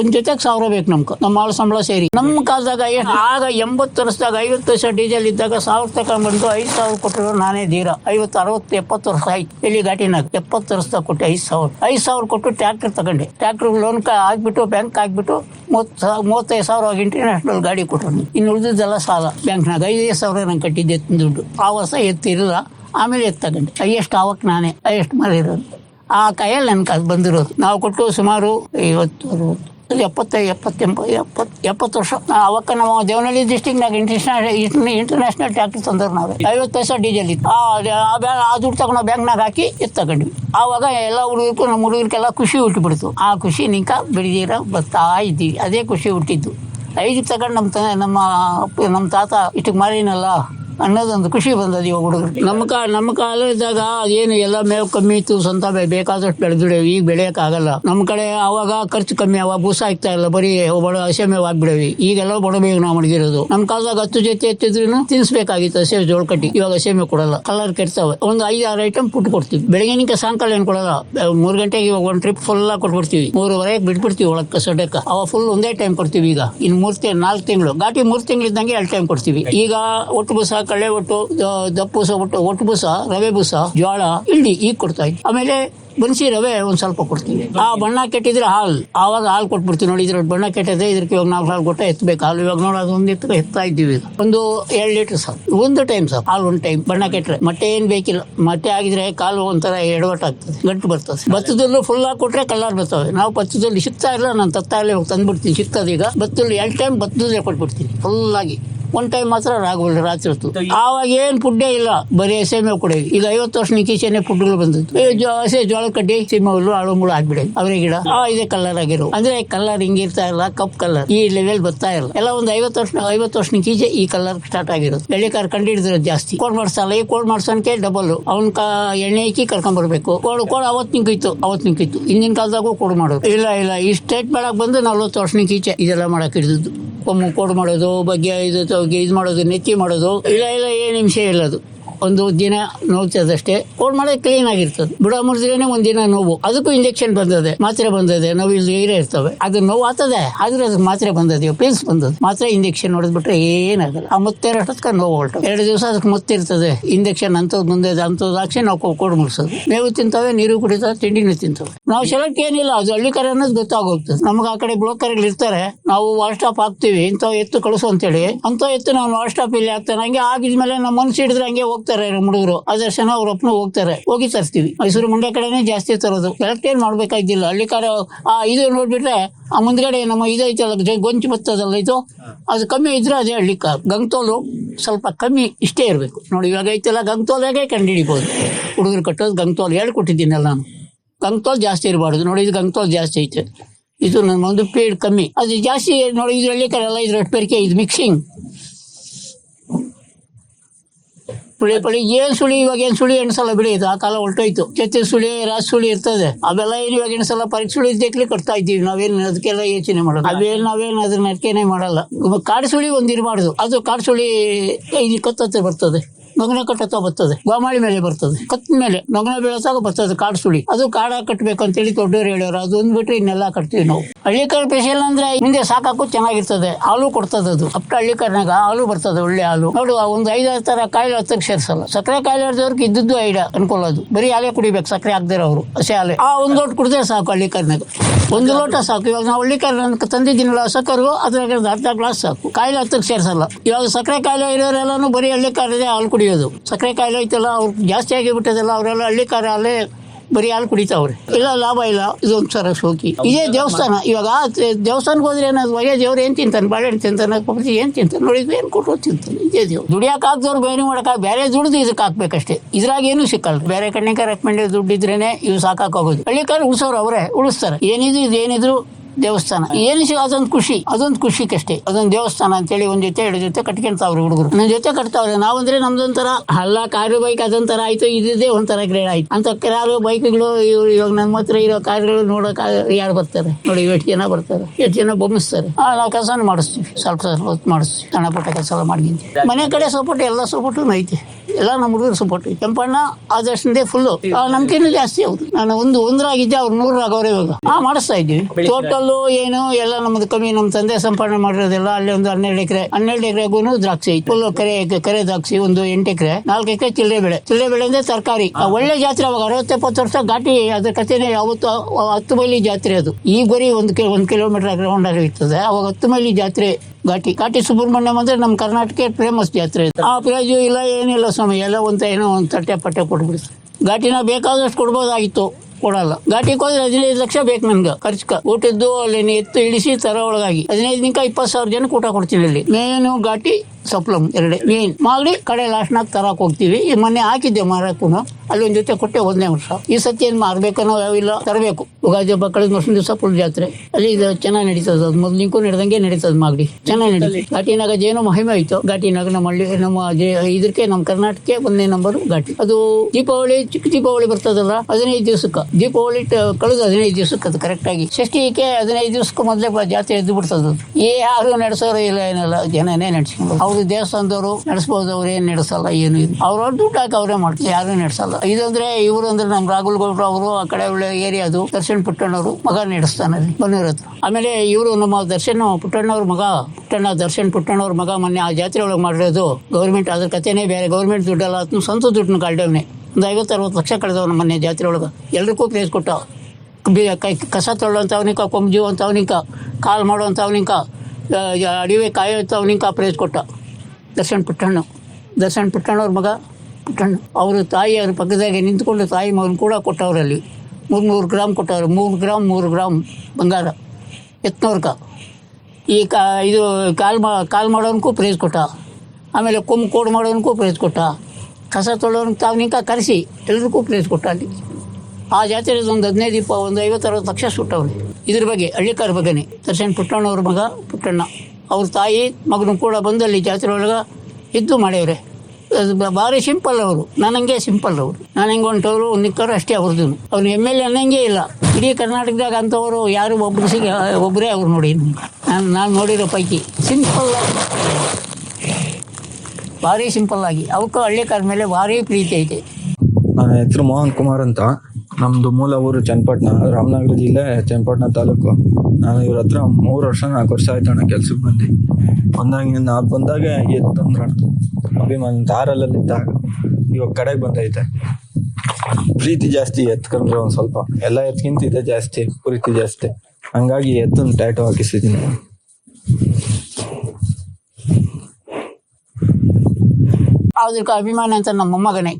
ಒಂದ್ ಜೊತೆಗೆ ಸಾವಿರ ಬೇಕು ನಮ್ಗೆ. ನಮ್ಮ ಆಳು ಸಂಬಳ ಸೇರಿ. ನಮ್ ಕಾಲದಾಗ ಎಷ್ಟು ಆಗ ಎಂಬತ್ತು ವರ್ಷದಾಗ, ಐವತ್ತು ವರ್ಷ ಡೀಸೆಲ್ ಇದ್ದಾಗ ಸಾವಿರ ತಗೊಂಡ್ಬಂದು ಐದು ಸಾವಿರ ಕೊಟ್ಟರು ನಾನೇ ಧೀರ. ಐವತ್ತು, ಅರವತ್ತು, ಎಪ್ಪತ್ತು ವರ್ಷ ಆಯ್ತು. ಇಲ್ಲಿ ಘಾಟಿನಾಗ ಎಪ್ಪತ್ತು ವರ್ಷದಾಗ ಕೊಟ್ಟೆ, ಐದು ಸಾವಿರ. ಐದು ಸಾವಿರ ಕೊಟ್ಟು ಟ್ರ್ಯಾಕ್ಟರ್ ತಗೊಂಡೆ. ಟ್ರ್ಯಾಕ್ಟರ್ ಲೋನ್ ಹಾಕ್ಬಿಟ್ಟು ಬ್ಯಾಂಕ್ ಹಾಕ್ಬಿಟ್ಟು ಮೂವತ್ತು ಮೂವತ್ತೈದು ಸಾವಿರ ಆಗಿ ಇಂಟರ್ನ್ಯಾಷನಲ್ ಗಾಡಿ ಕೊಟ್ಟರು. ಇನ್ನು ಉಳಿದಿದ್ದೆಲ್ಲ ಸಾಲ ಬ್ಯಾಂಕ್ನಾಗ. ಐದೈದು ಸಾವಿರ ನಂಗೆ ಕಟ್ಟಿದ್ದೆ ದುಡ್ಡು. ಆ ವರ್ಷ ಎತ್ತಿರಲ್ಲ ಆಮೇಲೆ ಎತ್ತ ತಗೊಂಡೆ. ಹೈಯೆಸ್ಟ್ ಆವಕ್ಕೆ ನಾನೇ, ಹೈಯೆಸ್ಟ್ ಮಾಡಿರೋದು ಆ ಕೈಯಲ್ಲಿ ನನ್ಗೆ ಅದು ಬಂದಿರೋದು. ನಾವು ಕೊಟ್ಟು ಸುಮಾರು ಐವತ್ತು, ಅರವತ್ತು. ಎಪ್ಪತ್ತೈದು ಎಪ್ಪತ್ತೆಂಬ ಎಪ್ಪತ್ತು ಎಪ್ಪತ್ತು ವರ್ಷ. ಅವಕ್ಕ ನಮ್ಮ ದೇವನಹಳ್ಳಿ ಡಿಸ್ಟಿಕ್ನಾಗ ಇಂಟರ್ನ್ಯಾಷನಲ್ ಇಂಟರ್ನ್ಯಾಷನಲ್ ಟ್ಯಾಕ್ಟರ್ ತಂದ್ರೆ ನಾವು. ಐವತ್ತು ಪೈಸಾ ಡೀಸೆಲ್ ಇತ್ತು. ಆ ದುಡ್ಡು ತಗೊಂಡು ಬ್ಯಾಂಕ್ನಾಗ ಹಾಕಿ ಎತ್ತು ತಗೊಂಡ್ವಿ. ಆವಾಗ ಎಲ್ಲ ಹುಡುಗರಿಗೂ ನಮ್ಮ ಹುಡುಗರಿಗೆಲ್ಲ ಖುಷಿ ಹುಟ್ಟಿಬಿಡ್ತು. ಆ ಖುಷಿ ನಿಂಕ ಬಿಡಿದೀರ ಬರ್ತಾ ಇದ್ದೀವಿ. ಅದೇ ಖುಷಿ ಹುಟ್ಟಿದ್ದು. ಐದು ತಗೊಂಡು ನಮ್ಮ ನಮ್ಮ ನಮ್ಮ ತಾತ ಇಷ್ಟಕ್ಕೆ ಮಾರಿನಲ್ಲ. ಅನ್ನೋದೊಂದು ಖುಷಿ ಬಂದದ ಇವಾಗ ಹುಡುಗರು. ನಮ್ಮ ಕಾ, ನಮ್ಮ ಕಾಲ ಇದ್ದಾಗ ಏನು ಎಲ್ಲ ಮೇವು ಕಮ್ಮಿ ಇತ್ತು, ಸ್ವಂತ ಬೇಕಾದಷ್ಟು ಬೆಳೆದಿಡೇವಿ ಈಗ ಬೆಳೆಯೋಕ್ಕಾಗಲ್ಲ. ನಮ್ಮ ಕಡೆ ಅವಾಗ ಖರ್ಚು ಕಮ್ಮಿ, ಅವಾಗ ಬೂಸ ಆಗ್ತಾ ಇಲ್ಲ ಬರೀ ಬಡ ಹಸೆ ಮೇವು ಆಗ್ಬಿಡೇವಿ. ಈಗೆಲ್ಲ ಬಡ ಬೇಗ ನಾವು ಮಡಗಿರೋದು ನಮ್ಮ ಕಾಲದಾಗ ಹತ್ತು ಜೊತೆ ಎತ್ತಿದ್ರು ತಿನ್ಸ್ಬೇಕಾಗಿತ್ತು ಹಸೆ ಜೋಳ ಕಟ್ಟಿ ಇವಾಗ ಹಸೆ ಮೇವು ಕೊಡಲ್ಲ. ಕಲರ್ ಕೆಡ್ತಾವೆ. ಒಂದು ಐದು ಆರು ಐಟಮ್ ಪುಟ್ಟು ಕೊಡ್ತೀವಿ. ಬೆಳಗ್ಗೆನಿಂದ ಸಾಯಂಕಾಲ ಏನು ಕೊಡಲ್ಲ. ಮೂರು ಗಂಟೆಗೆ ಇವಾಗ ಒಂದು ಟ್ರಿಪ್ ಫುಲ್ ಕೊಟ್ಬಿಡ್ತೀವಿ. ಮೂರುವರೆಗೆ ಬಿಟ್ಬಿಡ್ತೀವಿ ಒಳಕ್ಕೆ ಸೊಡ್ಡಕ್ಕೆ. ಅವಾಗ ಫುಲ್ ಒಂದೇ ಟೈಮ್ ಕೊಡ್ತೀವಿ ಈಗ. ಇನ್ನು ಮೂರ್ತಿ ನಾಲ್ಕು ತಿಂಗಳು. ಘಾಟಿ ಮೂರು ತಿಂಗಳಿದ್ದಂಗೆ ಎರಡು ಟೈಮ್ ಕೊಡ್ತೀವಿ. ಈಗ ಒಟ್ಟು ಬೂಸ ಕಳ್ಳೆ ಒಟ್ಟು ದಪ್ಪುಸ ಒಟ್ಟು ಒಟ್ಟು ಬುಸ, ರವೆ ಬುಸ ಜೋಳ ಇಲ್ಲಿ ಈಗ ಕೊಡ್ತಾ ಇದ್ವಿ ಆಮೇಲೆ ಬನ್ಸಿ ರವೆ ಒಂದ್ ಸ್ವಲ್ಪ ಕೊಡ್ತೀವಿ ಆ ಬಣ್ಣ ಕೆಟ್ಟಿದ್ರೆ ಹಾಲು. ಆವಾಗ ಹಾಲು ಕೊಟ್ಬಿಡ್ತೀವಿ ನೋಡಿ ಇದ್ರ ಬಣ್ಣ ಕೆಟ್ಟದೆ ಇದಕ್ಕೆ ಇವಾಗ ನಾಲ್ಕು ಹಾಲು ಕೊಟ್ಟ ಎತ್ತಬೇಕು ಹಾಲು ಇವಾಗ ನೋಡಿ, ಅದೊಂದು ಎತ್ತ, ಎತ್ತಾ ಇದ್ದೀವಿ. ಒಂದು ಎರಡು ಲೀಟರ್ ಸಾಕು. ಒಂದು ಟೈಮ್ ಸಾಕು. ಹಾಲು ಒಂದು ಟೈಮ್ ಬಣ್ಣ ಕೆಟ್ಟರೆ ಮೊಟ್ಟೆ ಏನು ಬೇಕಿಲ್ಲ. ಮೊಟ್ಟೆ ಆಗಿದ್ರೆ ಕಾಲು ಒಂಥರ ಎಡವಟ್ಟು ಆಗ್ತದೆ. ಗಂಟು ಬರ್ತದೆ. ಭತ್ತದಲ್ಲೂ ಫುಲ್ ಹಾಕಿ ಕೊಟ್ರೆ ಕಲರ್ ಬರ್ತವೆ. ನಾವು ಬತ್ತದಲ್ಲಿ ಸಿಗ್ತಾ ಇಲ್ಲ ನಾನು ತತ್ತಾಗಲೇ ಹೋಗಿ ತಂದ್ಬಿಡ್ತೀನಿ. ಸಿಗ್ತದೆ ಈಗ ಭತ್ತದಲ್ಲಿ ಎರಡು ಟೈಮ್ ಭತ್ತದಲ್ಲೇ ಕೊಟ್ಬಿಡ್ತೀನಿ. ಫುಲ್ ಆಗಿ. ಒಂದ್ ಟೈಮ್ ಮಾತ್ರ ರಾಘವಲ್ ರಾತ್ರಿ ಹೊತ್ತು. ಆವಾಗ ಏನು ಫುಡ್ಡೇ ಇಲ್ಲ ಬರೀ ಹಸೆ ಮೇವು ಕೊಡೇವಿ ಈಗ ಐವತ್ತು ವರ್ಷ ನಿಕೀಚೆನೆ ಫುಡ್ಗಳು ಬಂದಿತ್ತು. ಏ ಜೋ- ಹಸೆ ಜೋಳ ಕಡ್ಡಿ ಸಿಮೆ ಹುಲ್ಲು ಮುಳು ಹಾಕ್ಬಿಡಿ ಅವರೇ ಗಿಡ. ಆ ಇದೇ ಕಲರ್ ಆಗಿರೋ. ಅಂದ್ರೆ ಕಲರ್ ಹಿಂಗಿರ್ತಾ ಇಲ್ಲ ಕಪ್ ಕಲರ್ ಈ ಲೆವೆಲ್ ಬರ್ತಾ ಇಲ್ಲ. ಎಲ್ಲ ಒಂದು ಐವತ್ತು ವರ್ಷ ಐವತ್ತು ವರ್ಷ ನಿಕೀಚೆ ಈ ಕಲರ್ ಸ್ಟಾರ್ಟ್ ಆಗಿರೋದು. ಎಳ್ಳೆ ಕಾರ್ ಕಂಡು ಹಿಡಿದ್ರೆ ಜಾಸ್ತಿ. ಕೋಡ್ ಮಾಡ್ಸಲ್ಲ ಈ ಕೋಡ್ ಮಾಡ್ಸೋಕೆ ಡಬಲ್ ಅವ್ನ ಕಾ ಎಣ್ಣೆ ಹಾಕಿ ಕರ್ಕೊಂಡ್ ಬರ್ಬೇಕು. ಕೋಡ್ ಕೋಡ್ ಅವತ್ತು ನಿಂಕಿತ್ತು ಅವತ್ತು ನಿಂಕಿತ್ತು ಹಿಂದಿನ ಕಾಲದಾಗೂ ಕೋಡ್ ಮಾಡೋದು. ಇಲ್ಲ ಇಲ್ಲ ಈ ಸ್ಟೇಟ್ ಮಾಡಕ್ ಬಂದು ನಲ್ವತ್ತು ವರ್ಷ ನಿಂಕೀಚೆ ಇದೆಲ್ಲ ಮಾಡಕ್ ಹಿಡಿದಿದ್ದು. ಕೋಡ್ ಮಾಡೋದು ಬಗ್ಗೆ ಇದು ಇದು ಮಾಡೋದು ನೆಚ್ಚಿ ಮಾಡೋದು ಇಲ್ಲ ಇಲ್ಲ ಏನು ನಿಮಿಷ ಇಲ್ಲ ಅದು. ಒಂದು ದಿನ ನೋವುತ್ತದಷ್ಟೇ ಕೋಡ್ ಮಳೆ ಕ್ಲೀನ್ ಆಗಿರ್ತದೆ. ಬುಡ ಮುರಿದ್ರೇನೆ ಒಂದ್ ದಿನ ನೋವು. ಅದಕ್ಕೂ ಇಂಜೆಕ್ಷನ್ ಬಂದದೆ, ಮಾತ್ರೆ ಬಂದದೆ, ನೋವು ಇಲ್ಲಿ ಇರೇ ಇರ್ತವೆ. ಅದು ನೋವು ಆತದೆ. ಆದ್ರೆ ಅದಕ್ಕೆ ಮಾತ್ರೆ ಬಂದದೆ ಪೇನ್ಸ್ ಬಂದದ್ದು. ಮಾತ್ರೆ ಇಂಜೆಕ್ಷನ್ ಹೊಡೆದ್ಬಿಟ್ರೆ ಏನಾಗಲ್ಲ. ಆ ಮತ್ತೆ ಅಷ್ಟೊತ್ಕ ನೋವು ಹೊರಟು ಎರಡು ದಿವಸ ಅದಕ್ಕೆ ಮತ್ತಿರ್ತದೆ. ಇಂಜೆಕ್ಷನ್ ಅಂತದ್ ಮುಂದೆ ಅಂತದ್ ಆಕ್ಷನ್ ನಾವು ಕೋಡ್ ಮುಗಿಸೋದು ಮೇವು ತಿಂತವೆ, ನೀರು ಕುಡಿತಾವೆ, ತಿಂಡಿನೂ ತಿಂತವೆ. ನಾವು ಸೆಲೆಕ್ಟ್ ಏನಿಲ್ಲ, ಅದು ಹಳ್ಳಿ ಕರೆ ಅನ್ನೋದು ಗೊತ್ತಾಗೋಗ್ತದೆ. ನಮ್ಗೆ ಆ ಕಡೆ ಬ್ರೋಕರ್ಗಳು ಇರ್ತಾರೆ. ನಾವು ವಾಲ್ ಸ್ಟಾಪ್ ಹಾಕ್ತಿವಿ. ಇಂಥ ಎತ್ತು ಕಳಿಸು ಅಂತೇಳಿ. ಅಂತ ಎತ್ತು ನಾವು ವಾಲ್ ಸ್ಟಾಪ್ ಇಲ್ಲಿ ಹಾಕ್ತಾನೆ ಹಂಗೆ ಆಗಿದ್ಮೇಲೆ ನಮ್ಮ ಮನ್ಸು ಹಿಡಿದ್ರೆ ಹಂಗೆ ಹೋಗ್ತಾರೆ ನಮ್ಮ ಹುಡುಗರು. ಅದರ್ಶನ ಅವ್ರ ಅಪ್ಪನ ಹೋಗ್ತಾರೆ. ಹೋಗಿ ತರ್ತೀವಿ ಮೈಸೂರು ಮಂಡ್ಯ ಕಡೆನೇ ಜಾಸ್ತಿ ತರೋದು. ಸೆಲೆಕ್ಟ್ ಏನ್ ಮಾಡ್ಬೇಕಾಗಿಲ್ಲ ಹಳ್ಳಿ ಕಡೆ ಆ ಇದು ನೋಡ್ಬಿಟ್ರೆ ಆ ಮುಂದ್ಗಡೆ ನಮ್ಮ ಇದೈತಲ್ಲ ಗೊಂಚು ಬರ್ತದಲ್ಲ ಇದು. ಅದು ಕಮ್ಮಿ ಇದ್ರೆ ಅದೇ ಹಳ್ಳಿ ಗಂಗ್ತೋಲು ಸ್ವಲ್ಪ ಕಮ್ಮಿ ಇಷ್ಟೇ ಇರಬೇಕು. ನೋಡಿ, ಇವಾಗ ಐತೆಲ್ಲ ಗಂಗ್ತೋಲಾಗೆ ಕಂಡುಹಿಡಿಬೋದು? ಹುಡುಗರು ಕಟ್ಟೋದು ಗಂಗ್ತೋಲ್ ಹೇಳ್ಕೊಟ್ಟಿದ್ದೀನಲ್ಲ ನಾನು. ಗಂಗ್ತೋಲ್ ಜಾಸ್ತಿ ಇರಬಾರ್ದು. ನೋಡಿ, ಇದು ಗಂಗ್ತೋಲ್ ಜಾಸ್ತಿ ಐತೆ. ಇದು ನನ್ನ ಒಂದು ಪೀಡ್ ಕಮ್ಮಿ. ಅದು ಜಾಸ್ತಿ, ನೋಡಿ ಇದು ಹಳ್ಳಿ ಕರಲ್ಲ ಇದ್ರ ಪೇರಿಕೆ ಇದು ಮಿಕ್ಸಿಂಗ್ ಪುಳಿ ಪುಳಿ ಏನ್ ಸುಳಿ ಇವಾಗ ಏನ್ ಸುಳಿ ಎಣ್ಸಲ್ಲ ಬಿಡಿ ಇದು ಆ ಕಾಲ ಹೊಲ್ಟೋಯ್ತು ಚೆತ್ತಿನ ಸುಳಿ ರಾಜ ಸುಳಿ ಇರ್ತದೆ. ಅವೆಲ್ಲ ಏನ್ ಇವಾಗ ಎಣ್ಸಲ್ಲ ಪರೀಕ್ಷೆ ಸುಳಿ ದೇಕ್ಲಿ ಕಟ್ತಾ ಇದ್ದೀವಿ. ನಾವೇನ್ ಅದಕ್ಕೆಲ್ಲ ಯೋಚನೆ ಮಾಡೋದು ಅವೇನ್ ನಾವೇನ್ ಅದನ್ನ ಅಡ್ಕೆನೆ ಮಾಡಲ್ಲ. ಕಾಡು ಸುಳಿ ಒಂದ್ ಇರಬಾರ್ದು. ಅದು ಕಾಡು ಸುಳಿ ಕತ್ತತ್ತೆ ಬರ್ತದೆ. ನೊಗನ ಕಟ್ಟತ್ತ ಬರ್ತದೆ. ಗೋಮಾಳಿ ಮೇಲೆ ಬರ್ತದೆ. ಕತ್ ಮೇಲೆ ನೊಗನ ಬೆಳೆಸಾಗ ಬರ್ತದೆ ಕಾಡು ಸುಳಿ. ಅದು ಕಾಡ ಕಟ್ಟಬೇಕು ಅಂತೇಳಿ ದೊಡ್ಡವ್ರು ಹೇಳೋರು. ಅದು ಒಂದು ಇನ್ನೆಲ್ಲ ಕಟ್ತೀವಿ ನಾವು. ಹಳ್ಳಿಕಾರ್ ಸ್ಪೆಷಲ್ ಅಂದ್ರೆ ಹಿಂದೆ ಸಾಕಾಕು ಚೆನ್ನಾಗಿರ್ತದೆ. ಹಾಲು ಕೊಡ್ತದೆ ಅದು. ಅಪ್ಪ ಹಳ್ಳಿಕಾರ್ನಾಗ ಹಾಲು ಬರ್ತದೆ, ಒಳ್ಳೆ ಹಾಲು. ನೋಡು ಒಂದು ಐದಾರು ತರ ಕಾಯಿಲೆ ಹತ್ತಕ್ಕೆ ಸೇರಿಸಲ್ಲ. ಸಕ್ಕರೆ ಕಾಯಿಲೆ ಇರ್ದವ್ರಿಗೆ ಇದ್ದದ್ದು ಐಡ ಅನ್ಕೊಳ್ಳೋದು. ಬರೀ ಹಾಲೇ ಕುಡಿಬೇಕು, ಸಕ್ಕರೆ ಹಾಕ್ದಿರ ಅವರು ಹಸೆ ಹಾಲೆ. ಆ ಒಂದು ಲೋಟ ಕುಡಿದ್ರೆ ಸಾಕು ಹಳ್ಳಿಕಾರ್ನಾಗ. ಒಂದು ಲೋಟ ಸಾಕು. ಇವಾಗ ನಾವು ಹಳ್ಳಿಕಾರ್ ತಂದಿದ್ದೀನಲ್ಲ ಸಕ್ಕರೆಗೂ ಅದ್ರಾಗ ಅರ್ಧ ಗ್ಲಾಸ್ ಸಾಕು. ಕಾಯಿಲೆ ಹತ್ತಕ್ಕೆ ಸೇರ್ಸಲ್ಲ. ಇವಾಗ ಸಕ್ಕರೆ ಕಾಯಿಲೆ ಇರೋರೆಲ್ಲಾನು ಬರೀ ಹಳ್ಳಿಕಾರದೇ ಹಾಲು ಕುಡಿಯೋದು. ಸಕ್ಕರೆ ಕಾಯಿಲೆ ಐತಲ್ಲ ಅವ್ರು ಜಾಸ್ತಿ ಆಗಿಬಿಟ್ಟದಲ್ಲ ಅವರೆಲ್ಲ ಹಳ್ಳಿಕಾರ ಅಲ್ಲೇ ಬರೀ ಹಾಲು ಕುಡಿತಾವ್ರೆ. ಇಲ್ಲ ಲಾಭ ಇಲ್ಲ. ಇದೊಂದು ಸರ ಶೋಕಿ. ಇದೇ ದೇವಸ್ಥಾನ. ಇವಾಗ ದೇವಸ್ಥಾನಕ್ಕೆ ಹೋದ್ರೆ ಏನಾದ್ರು ಒಳ್ಳೆ ದೇವ್ರು ಏನ್ ತಿಂತಾನೆ? ಬಾಳೆಹಣ್ಣು ತಿಂತಾನೆ ಪಕ್ಷಿ ಏನ್ ತಿಂತಾನೆ? ನೋಡಿದ್ವಿ ಏನ್ ಕೊಟ್ಟರು ತಿಂತಾನೆ. ಇದೇ ದೇವ್ರು. ದುಡಿಯಾಕ ಹಾಕ್ದವ್ರು ಬೇರೆ ಮಾಡೋಕೆ ಬೇರೆ ದುಡ್ದು ಇದಕ್ಕೆ ಹಾಕ್ಬೇಕಷ್ಟೇ. ಇದ್ರಾಗ ಏನು ಸಿಕ್ಕಲ್ಲ ಬೇರೆ ಕಣ್ಣಿಗೆ ರೆಕಮೆಂಡ್ ದುಡ್ಡು ಇದ್ರೇನೆ ಇವು ಸಾಕಾಗೋದು ಹಳ್ಳಿಕಾರ ಉಳಿಸೋರು ಅವರೇ ಉಳಿಸ್ತಾರೆ. ಏನಿದ್ರು ಇದೇನಿದ್ರು ದೇವಸ್ಥಾನ. ಏನು ಸಿಗ ಅದೊಂದು ಖುಷಿ. ಅದೊಂದು ಖುಷಿಕಷ್ಟೇ. ಅದೊಂದು ದೇವಸ್ಥಾನ ಅಂತೇಳಿ ಒಂದ್ ಜೊತೆ, ಎರಡು ಜೊತೆ ಕಟ್ಕೊಂತಾವ್ರೆ ಹುಡುಗರು. ನನ್ನ ಜೊತೆ ಕಟ್ತಾವ್ರೆ. ನಾವಂದ್ರೆ ನಮ್ದೊಂಥರ ಹಲ್ಲ ಕಾರು, ಬೈಕ್, ಅದೊಂಥರ ಆಯ್ತು. ಇದೇ ಒಂಥರ ಗ್ರೇಡ್ ಆಯ್ತು. ಅಂತ ಕೆಲವು ಬೈಕ್ಗಳು ಇವಾಗ ನಮ್ಮ ಹತ್ರ ಇರೋ ಕಾರ್ಗಳು ನೋಡೋಕೆ ಯಾರು ಬರ್ತಾರೆ? ನೋಡಿ ಎಷ್ಟು ಜನ ಬರ್ತಾರೆ. ಎಷ್ಟು ಜನ ಬೊಮ್ಮಿಸ್ತಾರೆ. ನಾವು ಕೆಲಸ ಮಾಡಿಸ್ತೀವಿ. ಸ್ವಲ್ಪ ಸ್ವಲ್ಪ ಹೊತ್ತು ಮಾಡಿಸ್ತೀವಿ. ಸಣ್ಣ ಪುಟ್ಟ ಕೆಲಸ ಎಲ್ಲ ಮಾಡ್ಕೊಂತೀವಿ ಮನೆ ಕಡೆ ಸಪೋರ್ಟ್ ಎಲ್ಲ ಸಪೋರ್ಟು ಐತಿ. ಎಲ್ಲ ನಮ್ಮ ಹುಡುಗರು ಸಪೋರ್ಟ್ ಕೆಂಪಣ್ಣ ಆದರ್ಶಂದೇ ಫುಲ್ಲು ನಮ್ಕಿನ್ನೂ ಜಾಸ್ತಿ ಹೌದು. ನಾನು ಒಂದು ಒಂದರಾಗಿದ್ದೆ ಅವ್ರು ನೂರಾಗವ್ರೆ ಇವಾಗ. ಹಾ ಮಾಡಿಸ್ತಾ ಇದ್ದೀವಿ. ತೋಟ ಊರಲ್ಲೂ ಏನು ಎಲ್ಲ ನಮ್ದು ಕಮ್ಮಿ ನಮ್ಮ ತಂದೆ ಸಂಪಾದನೆ ಮಾಡಿರೋದಿಲ್ಲ ಅಲ್ಲಿ ಒಂದು ಹನ್ನೆರಡು ಎಕರೆ ಹನ್ನೆರಡು ಎಕರೆಗೂ ದ್ರಾಕ್ಷಿ ಫುಲ್ ಕರೆ ಕರೆ ದ್ರಾಕ್ಷಿ ಒಂದು ಎಂಟು ಎಕರೆ ನಾಲ್ಕು ಎಕರೆ ಚಿಲ್ಲೆ ಬೆಳೆ. ಚಿಲ್ಲೆ ಬೆಳೆ ಅಂದ್ರೆ ತರಕಾರಿ. ಒಳ್ಳೆ ಜಾತ್ರೆ ಅವಾಗ ಅರವತ್ತೆಪ್ಪತ್ತು ವರ್ಷ ಘಾಟಿ ಅದ್ರ ಕಥೆನೇ ಯಾವತ್ತು ಹತ್ತು ಮೈಲಿ ಜಾತ್ರೆ ಅದು. ಈ ಬರಿ ಒಂದು ಒಂದು ಕಿಲೋಮೀಟರ್ ಗ್ರೌಂಡ್ ಅಲ್ಲಿ ಇರ್ತದೆ. ಅವಾಗ ಹತ್ತು ಮೈಲಿ ಜಾತ್ರೆ ಘಾಟಿ. ಘಾಟಿ ಸುಬ್ರಹ್ಮಣ್ಯಂ ಅಂದ್ರೆ ನಮ್ಮ ಕರ್ನಾಟಕ ಫೇಮಸ್ ಜಾತ್ರೆ ಇದೆ ಆ ಪ್ರೈಜು ಇಲ್ಲ ಏನಿಲ್ಲ ಸ್ವಾಮಿ. ಎಲ್ಲ ಒಂದು ಏನೋ ಒಂದು ತಟ್ಟೆ ಪಟ್ಟೆ ಕೊಟ್ಬಿಡ್ತಾರೆ ಘಾಟಿನ ಬೇಕಾದಷ್ಟು ಕೊಡ್ಬೋದಾಗಿತ್ತು. ಕೊಡಲ್ಲ. ಘಾಟಿಗೆ ಹೋದ್ರೆ ಹದಿನೈದು ಲಕ್ಷ ಬೇಕು ನನ್ಗೆ ಖರ್ಚು ಊಟದ್ದು ಅಲ್ಲಿ ಎತ್ತು ಇಳಿಸಿ ತರ ಒಳಗಾಗಿ ಹದಿನೈದು ನಿಂಕ ಇಪ್ಪತ್ತು ಸಾವಿರ ಜನಕ್ಕೆ ಊಟ ಕೊಡ್ತೀನಿ ಅಲ್ಲಿ ಮೇನು ಘಾಟಿ ಸಪ್ಲಮ್ ಎರಡೆ. ಮೇನ್ ಮಾಡಿ ಕಡೆ ಲಾಸ್ಟ್ನಾಗ ತರಕ್ ಹೋಗ್ತೀವಿ. ಈ ಮೊನ್ನೆ ಹಾಕಿದ್ದೆ ಮಾರಕ್ಕೂ ಅಲ್ಲಿ ಒಂದು ಜೊತೆ ಕೊಟ್ಟೆ ಒಂದನೇ ವರ್ಷ. ಈ ಸತಿ ಏನು ಮಾರ್ಬೇಕನ್ನೋ ಯಾವಿಲ್ಲ ತರಬೇಕು. ಯುಗಾದಿ ಹಬ್ಬ ಕಳೆದ ವರ್ಷ ದಿವಸ ಜಾತ್ರೆ. ಅಲ್ಲಿ ಇದು ಚೆನ್ನಾಗಿ ನಡೀತದ ಅದು. ಮೊದ್ಲಿಂಕು ನಡೆದಂಗೆ ನಡೀತದ ಮಾಗಡಿ. ಚೆನ್ನಾಗಿ ನಡೀತದೆ. ಘಾಟಿನಾಗ ಜೇನು ಮಹಿಮೆ ಆಯ್ತು. ಘಾಟಿನಾಗ ನಮ್ಮ ಹಳ್ಳಿ, ನಮ್ಮ ಇದಕ್ಕೆ ನಮ್ಮ ಕರ್ನಾಟಕಕ್ಕೆ ಒಂದನೇ ನಂಬರ್ ಘಾಟಿ. ಅದು ದೀಪಾವಳಿ, ಚಿಕ್ಕ ದೀಪಾವಳಿ ಬರ್ತದಲ್ಲ, ಹದಿನೈದು ದಿವಸಕ್ಕೆ. ದೀಪಾವಳಿ ಕಳೆದ ಹದಿನೈದು ದಿವಸಕ್ಕೆ ಅದು ಕರೆಕ್ಟ್ ಆಗಿ. ಷಷ್ಟಿಗೆ ಹದಿನೈದು ದಿವಸಕ್ಕೆ ಮೊದಲೇ ಜಾತ್ರೆ ಎದ್ದು ಬಿಡ್ತದ ಯಾರು ನಡೆಸೋರು ಇಲ್ಲ, ಏನಲ್ಲ. ಜನನೇ ನಡೆಸ್ಕೊಂಡು ಅವ್ರು ದೇವಸ್ಥಾನದವರು ನಡೆಸಬಹುದು ಅವ್ರು ಏನು ನಡೆಸಲ್ಲ, ಏನು ಇದು ಅವ್ರವ್ರ ದುಡ್ಡು ಹಾಕಿ ಅವರೇ ಮಾಡ್ತಾರೆ, ಯಾರು ನಡೆಸಲ್ಲ. ಇದಂದ್ರೆ ಇವರು ಅಂದ್ರೆ ನಮ್ಮ ರಾಹುಲ್ ಗೌಡ್ರು ಅವರು ಆ ಕಡೆ ಒಳ್ಳೆ ಏರಿಯಾದು ದರ್ಶನ್ ಪುಟ್ಟಣ್ಣವರು ಮಗ ನಡೆಸ್ತಾನೆ ಬನ್ನೂರ್ ಹತ್ರ. ಆಮೇಲೆ ಇವರು ನಮ್ಮ ದರ್ಶನ್ ಪುಟ್ಟಣ್ಣವ್ರ ಮಗ, ಪುಟ್ಟಣ್ಣ ದರ್ಶನ್ ಪುಟ್ಟಣ್ಣವ್ರ ಮಗ ಮೊನ್ನೆ ಆ ಜಾತ್ರೆ ಒಳಗೆ ಮಾಡಿರೋದು. ಗೌರ್ಮೆಂಟ್ ಅದ್ರ ಕಥೆನೇ ಬೇರೆ, ಗೌರ್ಮೆಂಟ್ ದುಡ್ಡಲ್ಲ ಅದನ್ನು ಸ್ವಂತ ದುಡ್ಡನ್ನ ಕಳ್ದವನೇ. ಒಂದು ಐವತ್ತು ಅರವತ್ತು ಲಕ್ಷ ಕಳೆದವನು ಮೊನ್ನೆ ಜಾತ್ರೆ ಒಳಗೆ. ಎಲ್ರಿಗೂ ಪ್ಲೇಸ್ ಕೊಟ್ಟ. ಕೈ, ಕಸ ತೊಳ್ಳೋಂಥವ್ನಿಕ ಕೊಂಬಜು ಅಂತವನಿಕ ಕಾಲ್ ಮಾಡೋಂಥವ್ನಿಕ ಅಡಿವೆ ಕಾಯೋಂಥವ್ನಿಕ ಪ್ರೈಸ್ ಕೊಟ್ಟ. ದರ್ಶನ್ ಪುಟ್ಟಣ್ಣ. ದರ್ಶನ್ ಪುಟ್ಟಣ್ಣವ್ರ ಮಗ ಪುಟ್ಟಣ್ಣ. ಅವರು ತಾಯಿ ಅವ್ರ ಪಕ್ಕದಾಗೆ ನಿಂತ್ಕೊಂಡು ತಾಯಿ ಮಗನ ಕೂಡ ಕೊಟ್ಟವರಲ್ಲಿ. ಮೂರು ಮೂರು ಗ್ರಾಮ್ ಕೊಟ್ಟವ್ರು. ಮೂರು ಗ್ರಾಮ್ ಮೂರು ಗ್ರಾಮ್ ಬಂಗಾರ. ಎತ್ನವ್ರಕ ಈ ಕಾ, ಇದು ಕಾಲ್ ಮಾ, ಕಾಲ್ ಮಾಡೋನ್ಗೂ ಪ್ರೈಸ್ ಕೊಟ್ಟ. ಆಮೇಲೆ ಕುಮ್ ಕೋಡ್ ಮಾಡೋನ್ಗೂ ಪ್ರೈಸ್ ಕೊಟ್ಟ. ಕಸ ತೊಳೋನ್ ನಿಂಕ ಕರೆಸಿ, ಎಲ್ರಿಗೂ ಪ್ರೈಸ್ ಕೊಟ್ಟ ಅಲ್ಲಿ. ಆ ಜಾತ್ರೆ ಒಂದು ಹದಿನೈದು ಇಪ್ಪ ಒಂದು ಐವತ್ತರವತ್ತು ಲಕ್ಷ ಸುಟ್ಟವ್ರು. ಇದ್ರ ಬಗ್ಗೆ, ಹಳ್ಳಿಕಾರ ಬಗ್ಗೆನೇ. ದರ್ಶನ್ ಪುಟ್ಟಣ್ಣವ್ರ ಮಗ ಪುಟ್ಟಣ್ಣ. ಅವ್ರ ತಾಯಿ, ಮಗನು ಕೂಡ ಬಂದಲ್ಲಿ ಜಾತ್ರೆ ಒಳಗೆ ಇದ್ದು ಮಾಡ್ಯವ್ರೆ. ಭಾರಿ ಸಿಂಪಲ್ ಅವರು. ನನಗೆ ಸಿಂಪಲ್ ಅವರು. ನಾನು ಹೆಂಗೆ ಹೊಂಟವರು ನಿಕ್ಕರು ಅಷ್ಟೇ ಅವ್ರದ್ದು ಅವ್ನು ಎಂ ಎಲ್ ಎ ಅನ್ನಂಗೆ ಇಲ್ಲ. ಇಡೀ ಕರ್ನಾಟಕದಾಗ ಅಂಥವರು ಯಾರು ಒಬ್ಬರು ಸಿಗ ಒಬ್ಬರೇ ಅವ್ರು ನೋಡಿ. ನಾನು ನಾನು ನೋಡಿರೋ ಪೈಕಿ ಸಿಂಪಲ್ ಭಾರಿ ಸಿಂಪಲ್ ಆಗಿ. ಅವಕ್ಕೂ ಹಳ್ಳಿಕಾರ ಮೇಲೆ ಭಾರಿ ಪ್ರೀತಿ ಐತೆ. ನನ್ನ ಹೆಸರು ಮೋಹನ್ ಕುಮಾರ್ ಅಂತ. ನಮ್ದು ಮೂಲ ಊರು ಚನ್ನಪಟ್ಟಣ, ರಾಮನಗರ ಜಿಲ್ಲೆ ಚನ್ನಪಟ್ಟಣ ತಾಲೂಕು. ನಾನು ಇವ್ರ ಹತ್ರ ಮೂರು ವರ್ಷ, ನಾಲ್ಕು ವರ್ಷ ಆಯ್ತು ಅಣ್ಣ ಕೆಲ್ಸಕ್ಕೆ ಬಂದು. ಬಂದಾಗ ನಾ ಬಂದಾಗ ಎತ್ತಂದ್ರ ಅಭಿಮಾನ ತಾರಲ್ಲಲ್ಲಿ ಇದ್ದಾಗ ಇವಾಗ ಕಡೆಗೆ ಬಂದೈತೆ. ಪ್ರೀತಿ ಜಾಸ್ತಿ ಎತ್ಕೊಂಡ್ರೆ ಒಂದು ಸ್ವಲ್ಪ. ಎಲ್ಲ ಎತ್ಕಿಂತ ಇದೆ ಜಾಸ್ತಿ, ಪ್ರೀತಿ ಜಾಸ್ತಿ. ಹಂಗಾಗಿ ಎತ್ತೊಂದು ಟ್ಯಾಟೋ ಹಾಕಿಸಿದ್ದೀನಿ ಅದಕ್ಕೆ ಅಭಿಮಾನ ಅಂತ ನಮ್ಮ ಮೊಮ್ಮಗನೇ.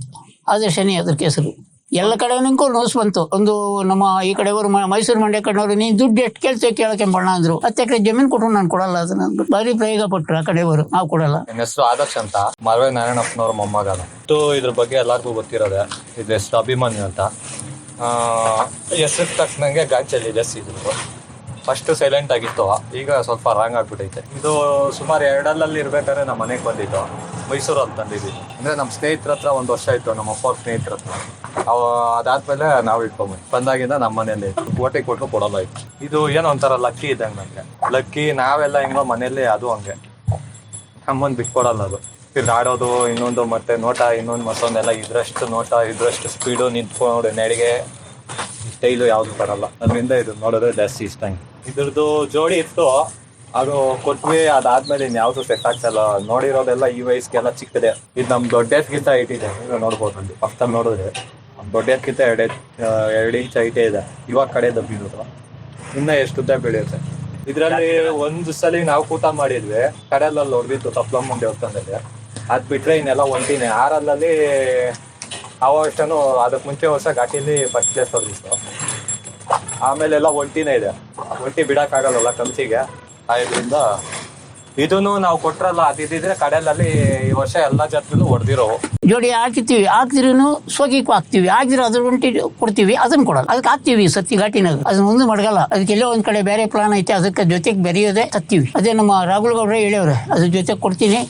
ಆದ್ರೆ ಶನಿ ಅದಕ್ಕೆ ಹೆಸರು ಎಲ್ಲ ಕಡೆನೂ ನೋಸ್ ಬಂತು. ಒಂದು ನಮ್ಮ ಈ ಕಡೆಯವರು ಮೈಸೂರು ಮಂಡ್ಯ ಕಡೆಯವರು ನೀನು ದುಡ್ಡು ಎಷ್ಟು ಕೇಳ್ತೇವೆ ಕೇಳಕ್ಕೆ ಬಣ್ಣ ಅಂದ್ರು. ಹತ್ತು ಕಡೆ ಜಮೀನು ಕೊಟ್ಟರು ನಾನು ಕೊಡಲ್ಲ ಅದನ್ನ ಬಾರಿ ಪ್ರಯೋಗ ಪಟ್ರು ಆ ಕಡೆಯವರು ನಾವು ಕೊಡಲ್ಲ. ನನ್ನ ಹೆಸರು ಆದರ್ಶ್ ಅಂತ. ಮರವೆ ನಾರಾಯಣಪ್ಪನವ್ರ ಮೊಮ್ಮಗ ನಾನು. ಇದ್ರ ಬಗ್ಗೆ ಎಲ್ಲರಿಗೂ ಗೊತ್ತಿರೋದೆ. ಇದು ಎಷ್ಟು ಅಭಿಮಾನಿ ಅಂತ. ಹೆಸರು ತಕ್ಕನಂಗೆ ಗಾಂಚಲ್ಲಿ ಜಾಸ್ತಿ ಇದ್ರು ಫಸ್ಟ್ ಸೈಲೆಂಟ್ ಆಗಿತ್ತು. ಈಗ ಸ್ವಲ್ಪ ರಾಂಗ್ ಆಗ್ಬಿಟ್ಟೈತೆ ಇದು ಸುಮಾರು ಎರಡಲ್ಲಲ್ಲಿ ಇರ್ಬೇಕಾದ್ರೆ ನಮ್ಮ ಮನೆಗೆ ಬಂದಿದ್ದು. ಮೈಸೂರಲ್ಲಿ ತಂದಿದ್ವಿ ಅಂದರೆ ನಮ್ಮ ಸ್ನೇಹಿತರ ಹತ್ರ ಒಂದು ವರ್ಷ ಆಯಿತು. ನಮ್ಮ ಅಪ್ಪ ಸ್ನೇಹಿತರ ಹತ್ರ. ಅವ ಅದಾದ್ಮೇಲೆ ನಾವು ಇಟ್ಕೊಂಬಿ ಬಂದಾಗಿಂದ ನಮ್ಮ ಮನೇಲಿ ಕೋಟೆ ಕೊಟ್ಟು ಕೊಡಲ್ಲ ಇತ್ತು ಇದು ಏನೋ ಒಂಥರ ಲಕ್ಕಿ ಇದ್ದಂಗೆ ನನಗೆ ಲಕ್ಕಿ ನಾವೆಲ್ಲ ಹೆಂಗೋ ಮನೇಲಿ ಅದು ಹಂಗೆ. ನಮ್ಮನ್ನು ಬಿಟ್ಕೊಡಲ್ಲ ಅದು. ಆಡೋದು, ಇನ್ನೊಂದು ಮತ್ತೆ ನೋಟ, ಇನ್ನೊಂದು ಮತ್ತೊಂದೆಲ್ಲ ಇದ್ರಷ್ಟು ನೋಟ, ಇದ್ರಷ್ಟು ಸ್ಪೀಡು ನಿಂತ್ಕೊಂಡು ನೆಡಿಗೆ ಸ್ಟೈಲು ಯಾವುದು ಬರಲ್ಲ. ಅದರಿಂದ ಇದು ನೋಡೋದೇ ಜಾಸ್ತಿ ಇಷ್ಟ. ಇದ್ರದ್ದು ಜೋಡಿ ಇತ್ತು. ಅದು ಕೊಟ್ವಿ, ಅದಾದ್ಮೇಲೆ ಇನ್ಯಾವುದು ಸೆಟ್ ಆಗ್ತಲ್ಲ. ನೋಡಿರೋದೆಲ್ಲ ಈ ವಯಸ್ಸಿಗೆಲ್ಲ ಚಿಕ್ಕದೆ. ಇದು ನಮ್ ದೊಡ್ಡಕ್ಕಿಂತ ಇಟ್ಟಿದೆ. ನೋಡ್ಬೋದು ಅಲ್ಲಿ. ಪಕ್ಕದಲ್ಲಿ ನೋಡಿದ್ರೆ. ದೊಡ್ಡಕ್ಕಿಂತ ಎರಡು ಎರಡು ಇಂಚ್ ಐಟೇ ಇದೆ. ಇವಾಗ ಕಡೆ ದಬ್ಬಿರೋದು. ಇನ್ನ ಎಷ್ಟು ಉದ್ದ ಬೆಳೆಯುತ್ತೆ? ಇದ್ರಲ್ಲಿ ಒಂದು ಸಲ ನಾವು ಕೂಟ ಮಾಡಿದ್ವಿ. ಕಡಲಲ್ಲಿ ಹೊಡೆದಿತ್ತು ತಪ್ಲಮ್ಮ ದೇವಸ್ಥಾನದಲ್ಲಿ. ಅದ್ ಬಿಟ್ರೆ ಇನ್ನೆಲ್ಲ ಒಂಟಿನೇ. ಆರಲ್ಲಲ್ಲಿ ಆ ವರ್ಷನು ಅದಕ್ಕೆ ಮುಂಚೆ ವರ್ಷ ಘಾಟಿಲಿ ಫಸ್ಟ್ ಪ್ಲೇಸ್ ಹೊಡೆದಿತ್ತು. ಆಮೇಲೆ ಎಲ್ಲ ಒಂಟಿನೇ ಇದೆ. ಒಂಟಿ ಬಿಡಕ್ಕಾಗಲ್ಲಲ್ಲ ಕಂಚಿಗೆ ಆದ್ರಿಂದ ಇದನ್ನು ನಾವು ಕೊಟ್ರಲ್ಲ ಅದಿದ್ರೆ ಕಡಲಲ್ಲಿ ಈ ವರ್ಷ ಎಲ್ಲಾ ಜಾತ್ರೆಲ್ಲೂ ಹೊಡೆದಿರೋ ಜೋಡಿ ಹಾಕಿರ್ತೀವಿ ಹಾಕ್ತಿರೂ ಸೋಗಿಕ್ಕೂ ಹಾಕ್ತಿವಿ. ಹಾಕಿದ್ರೆ ಅದ್ರ ಒಂಟಿ ಕೊಡ್ತೀವಿ, ಅದನ್ನ ಕೊಡಲ್ಲ. ಅದಕ್ಕೆ ಹಾಕ್ತಿವಿ ಸತ್ತಿ ಘಾಟಿನಾಗ. ಅದನ್ನ ಒಂದು ಮಡಗಲ್ಲ. ಅದಕ್ಕೆ ಎಲ್ಲೋ ಒಂದ್ ಕಡೆ ಬೇರೆ ಪ್ಲಾನ್ ಐತೆ, ಅದಕ್ಕೆ ಜೊತೆಗೆ ಬೆರೆಯೋದೇ ಸತ್ತೀವಿ ಅದೇ ನಮ್ಮ ರಾಹುಲ್ ಗೌಡ್ರೆ ಹೇಳಿವ್ರೆ ಅದ್ರ ಜೊತೆ ಕೊಡ್ತೀನಿ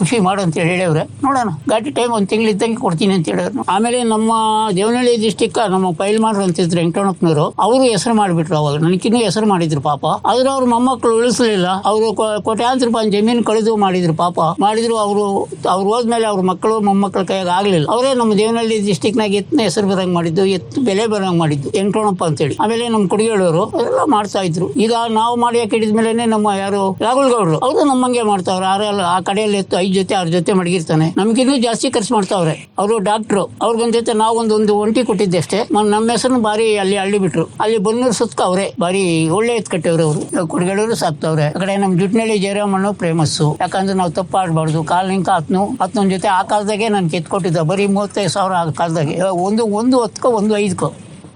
ಖುಷಿ ಮಾಡು ಅಂತ ಹೇಳಿ ಹೇಳಿವ್ರೆ ನೋಡೋಣ. ಘಾಟಿ ಟೈಮ್ ಒಂದು ತಿಂಗಳಿದ್ದಂಗೆ ಕೊಡ್ತೀನಿ ಅಂತ ಹೇಳಿದ್ರು ಆಮೇಲೆ ನಮ್ಮ ದೇವನಹಳ್ಳಿ ಡಿಸ್ಟಿಕ್ ನಮ್ಮ ಪೈಲ್ಮಾನ್ರು ಅಂತಿದ್ರು ವೆಂಕಟಪ್ಪನವರು ಅವರು ಹೆಸರು ಮಾಡಿಬಿಟ್ರು ಅವಾಗ. ನನಗಿನ್ನೂ ಹೆಸರು ಮಾಡಿದ್ರು ಪಾಪ. ಆದ್ರೆ ಅವ್ರ ಮೊಮ್ಮಕ್ಕಳು ಉಳಿಸ್ಲಿಲ್ಲ. ಅವರು ಕೋಟೆ ಲಕ್ಷಾಂತರ ರೂಪಾಯಿ ಜಮೀನು ಕಳೆದು ಮಾಡಿದ್ರು ಪಾಪ. ಮಾಡಿದ್ರು ಅವರು, ಅವ್ರು ಹೋದ್ಮೇಲೆ ಅವ್ರ ಮಕ್ಕಳು ಮೊಮ್ಮಕ್ಕಳ ಕೈಯಾಗ ಆಗ್ಲಿಲ್ಲ. ಅವರೇ ನಮ್ಮ ದೇವನಹಳ್ಳಿ ಡಿಸ್ಟಿಕ್ನಾಗ ಎತ್ತಿನ ಹೆಸರು ಬರಂಗ್ ಮಾಡಿದ್ದು ಎತ್ತು ಬೆಲೆ ಬರಂಗ್ ಮಾಡಿದ್ದು ಎಂಟೋಣಪ್ಪ ಅಂತೇಳಿ. ಆಮೇಲೆ ನಮ್ಮ ಕುಡಿಗಳವರು ಎಲ್ಲ ಮಾಡ್ತಾ ಇದ್ರು. ಈಗ ನಾವು ಮಾಡಿ ಹಿಡಿದ ಮೇಲೆ ನಮ್ಮ ಯಾರು, ರಾಹುಲ್ ಗೌಡ್ರು, ಅವರು ನಮ್ಮಂಗೆ ಮಾಡ್ತಾವ್ರೆ. ಆರೆಲ್ಲ ಆ ಕಡೆಯಲ್ಲಿ ಎತ್ತು, ಐದು ಜೊತೆ, ಆರು ಜೊತೆ ಮಡಗಿರ್ತಾನೆ. ನಮ್ಗಿನ್ನೂ ಜಾಸ್ತಿ ಖರ್ಚು ಮಾಡ್ತಾವ್ರೆ. ಅವರು ಡಾಕ್ಟ್ರು ಅವ್ರಿಗೊಂದ್ ಜೊತೆ ನಾವು ಒಂದು ಒಂಟಿ ಕೊಟ್ಟಿದ್ದೆ ಅಷ್ಟೇ ನಮ್ಮ ಹೆಸರು ಬಾರಿ ಅಲ್ಲಿ ಹಳ್ಳಿ ಬಿಟ್ರು ಅಲ್ಲಿ ಬನ್ನೂರು ಸುತ್ತ ಅವರೇ ಬಾರಿ ಒಳ್ಳೆ ಎತ್ತು ಕಟ್ಟವ್ರೆ ಅವರು. ಕುಡಿಗಳವರು ಸಾಕ್ತವ್ರೆ. ಆ ಕಡೆ ನಮ್ಮ ಜುಟ್ನಳ್ಳಿ ಜಯರಾಮಣ್ಣು ಪ್ರೇಮಸ್ಸು. ಯಾಕಂದ್ರೆ ನಾವು ತಪ್ಪಾಡ್ಬಾರ್ದು. ಕಾಲಿಂಕ ಹತ್ನು ಹತ್ನೊಂದ್ ಜೊತೆ ಆ ಕಾಲದಾಗೆ ನಾನು ಕೆತ್ಕೊಟ್ಟಿದ್ದೆ. ಬರೀ ಮೂವತ್ತೈದು ಸಾವಿರ ಆ ಕಾಲದಾಗೆ. ಒಂದು ಒಂದು ಹತ್ಕೋ ಒಂದು ಐದಕ್ಕೋ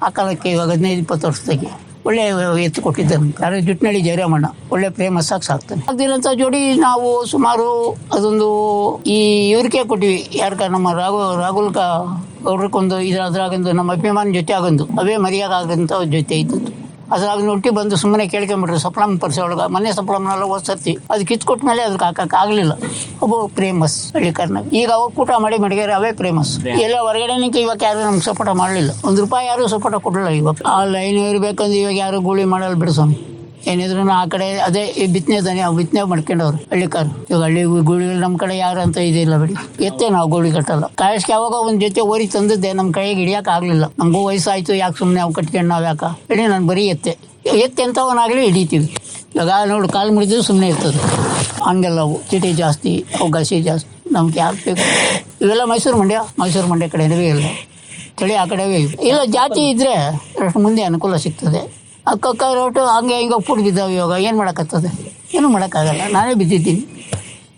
ಆ ಕಾಲಕ್ಕೆ ಇವಾಗ ಹದಿನೈದು, ಇಪ್ಪತ್ತು ವರ್ಷದಾಗೆ. ಒಳ್ಳೆ ಎತ್ತು ಕೊಟ್ಟಿದ್ದೆ ಯಾರು ಜುಟ್ನಳ್ಳಿ ಜಯರಾಮಣ್ಣ, ಒಳ್ಳೆ ಫೇಮಸ್ ಆಗಿ ಸಾಕ್ತಾನೆ ಆಗ್ದಿರಂತ ಜೋಡಿ ನಾವು ಸುಮಾರು ಅದೊಂದು ಈ ಇವ್ರಿಗೆ ಕೊಟ್ಟಿವಿ. ಯಾರ್ಕ ನಮ್ಮ ರಾಘು, ರಾಹುಲ್ ಕ ಅವ್ರಿಗೊಂದು ಇದ್ರ ಅದ್ರಾಗೊಂದು ನಮ್ಮ ಅಭಿಮಾನ ಜೊತೆ ಆಗೊಂದು. ಅವೇ ಮರ್ಯಾದಾಗಂತ ಜೊತೆ ಇದ್ದದ್ದು. ಅದ್ರಾಗ ನೋಟಿ ಬಂದು ಸುಮ್ಮನೆ ಕೇಳ್ಕೊಂಬಿಟ್ರು. ಸಪ್ಲಮ್ ಪರಿಸೆ ಒಳಗೆ ಮನೆ ಸಪ್ಲಮ್ನೆಲ್ಲ ಓದ್ಸರ್ತಿ ಅದು ಕಿಚ್ಕೊಟ್ಟ ಮೇಲೆ ಅದಕ್ಕೆ ಹಾಕಕ್ಕೆ ಆಗಲಿಲ್ಲ. ಒಬ್ಬ ಪ್ರೇಮಸ್ ಹಳ್ಳಿ ಕಾರ್ನಾಗ ಈಗ ಅವಾಗ ಕೂಟ ಮಾಡಿ ಮಡಿಗೆರೆ ಅವೇ ಪ್ರೇಮಸ್. ಎಲ್ಲ ಹೊರಗಡೆ ಇವಾಗ ಯಾರು ನಮ್ಗೆ ಸಪೋರ್ಟ ಮಾಡಲಿಲ್ಲ. ಒಂದು ರೂಪಾಯಿ ಯಾರು ಸಪೋರ್ಟ ಕೊಡಲ್ಲ ಇವಾಗ. ಆ ಲೈನ್ ಇರ್ಬೇಕಂದ್ರೆ ಇವಾಗ ಯಾರು ಗೂಳಿ ಮಾಡಲ್ಲ ಬಿಡಿಸೋನು ಏನಿದ್ರು ಆ ಕಡೆ ಅದೇ ಈ ಬಿತ್ತನೆ ತಾನೆ ಅವು ಬಿತ್ತನೆ ಮಾಡ್ಕೊಂಡವ್ರು ಹಳ್ಳಿಕಾರ್ ಇವಾಗ ಹಳ್ಳಿ ಗುಳಿಗಳು ನಮ್ಮ ಕಡೆ ಯಾರು ಅಂತ ಇದಿಲ್ಲ ಬಿಡಿ. ಎತ್ತೆ ನಾವು ಗೋಳಿ ಕಟ್ಟಲ್ಲ. ಕಾಯಸ್ಕೆ ಯಾವಾಗ ಒಂದ್ ಜೊತೆ ಓರಿ ತಂದಿದ್ದೆ ನಮ್ಮ ಕೈಗೆ ಹಿಡಿಯಕ್ ಆಗ್ಲಿಲ್ಲ. ನಮಗೂ ವಯಸ್ಸಾಯ್ತು, ಯಾಕೆ ಸುಮ್ಮನೆ ಅವು ಕಟ್ಕೊಂಡು ನಾವು ಯಾಕ? ಹೇಳಿ ನಾನು ಬರೀ ಎತ್ತೆ. ಎತ್ತೆ ಅಂತವನಾಗಲಿ ಹಿಡಿತೀವಿ. ಇವಾಗ ನೋಡು, ಕಾಲು ಮುಡಿದ್ರೆ ಸುಮ್ಮನೆ ಇರ್ತದೆ. ಹಂಗೆಲ್ಲ ಅವು. ಚೀಟಿ ಜಾಸ್ತಿ, ಅವು ಗಸಿ ಜಾಸ್ತಿ. ನಮ್ಗೆ ಯಾಕೆ ಬೇಕು? ಇವೆಲ್ಲ ಮೈಸೂರು ಮಂಡ್ಯ ಮೈಸೂರು ಮಂಡ್ಯ ಕಡೆ ಇಲ್ಲ. ಚಳಿ ಆ ಕಡೆವೇ. ಇಲ್ಲ. ಜಾತಿ ಇದ್ರೆ ಮುಂದೆ ಅನುಕೂಲ ಸಿಗ್ತದೆ. ಅಕ್ಕಕ್ಕ ರೋಟು, ಹಂಗೆ ಹಿಂಗೆ ಬಿದ್ದಾವೆ ಇವಾಗ. ಏನು ಮಾಡೋಕ್ಕತ್ತದೆ ಏನು ಮಾಡೋಕ್ಕಾಗಲ್ಲ. ನಾನೇ ಬಿದ್ದಿದ್ದೀನಿ.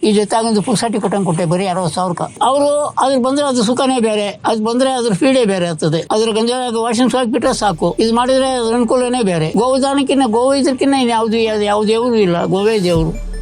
ಈ ಜೊತೆಗೊಂದು ಪುಕ್ಸಾಟಿ ಕೊಟ್ಟಂಗೆ ಕೊಟ್ಟೆ ಬರೀ ಅರವತ್ತು ಸಾವಿರಕ್ಕೆ. ಅವರು ಅದ್ರ ಬಂದರೆ ಅದು ಸುಖನೇ ಬೇರೆ, ಅದು ಬಂದರೆ ಅದ್ರ ಫೀಡೇ ಬೇರೆ ಆಗ್ತದೆ. ಅದ್ರ ಗಂಜಾಗ ವಾಷಿಂಗ್ ಹಾಕ್ಬಿಟ್ರೆ ಸಾಕು. ಇದು ಮಾಡಿದ್ರೆ ಅದ್ರ ಅನುಕೂಲನೇ ಬೇರೆ. ಗೋವಿಧಾನಕ್ಕಿಂತ ಗೋವು ಇದಕ್ಕಿಂತ ಇನ್ಯಾವುದು ಯಾವ ದೇವರು ಇಲ್ಲ. ಗೋವೇ ದೇವರು.